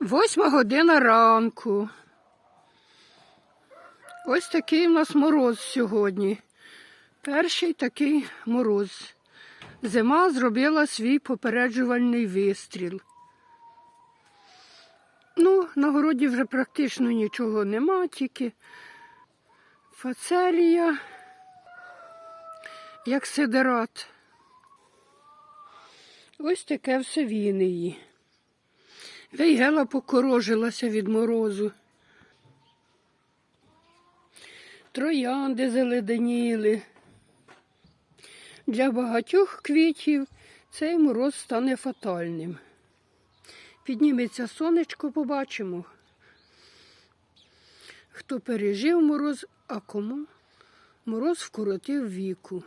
Восьма година ранку. Ось такий у нас мороз сьогодні. Перший такий мороз. Зима зробила свій попереджувальний вистріл. Ну, на городі вже практично нічого нема, тільки фацелія, як сидерат. Ось таке все вінеї. Вейгела покорожилася від морозу. Троянди заледеніли. Для багатьох квітів цей мороз стане фатальним. Підніметься сонечко, побачимо. Хто пережив мороз, а кому мороз вкоротив віку.